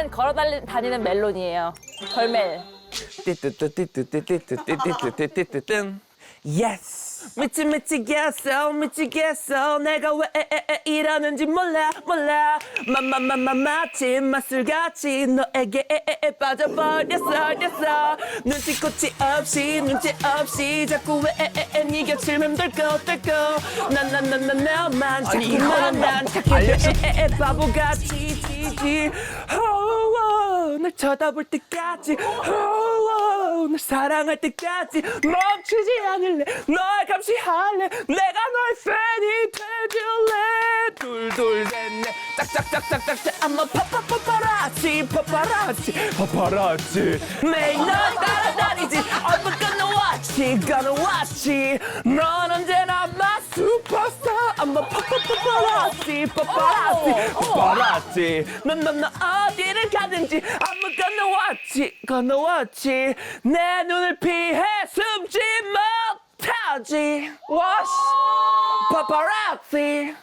이거는 걸어 다니는 멜론이에요. 걸멜. 띠뚜뚜띠뚜띠뚜띠뚜띠뚜띠뚜띠뚜 Yes. 미치 미치겠어 미치겠어 내가 왜 이러는지 몰라 몰라 마마마마 마치 마술같이 너에게 빠져버렸어 렸어 눈치코치 없이 눈치 없이 자꾸 왜네 곁을 맴돌고 돌고 난난난난 너만 자꾸만 난 자꾸 왜 바보같이 지지 Oh, 날 쳐다볼 때까지 oh, 날 사랑할 때까지 멈추지 않을래 널 감시할래 내가 너의 팬이 돼줄래 둘둘셋넷 짝짝짝짝짝짝 I'm a papaparazzi paparazzi paparazzi 매일 널 따라다니지 I'm gonna watch it gonna watch it 넌 언제나 my superstar I'm a papaparazzi paparazzi paparazzi 넌넌너 어디를 가 gonna watch it gonna watch it 내 눈을 피해 숨지 못하지 와씨 paparazzi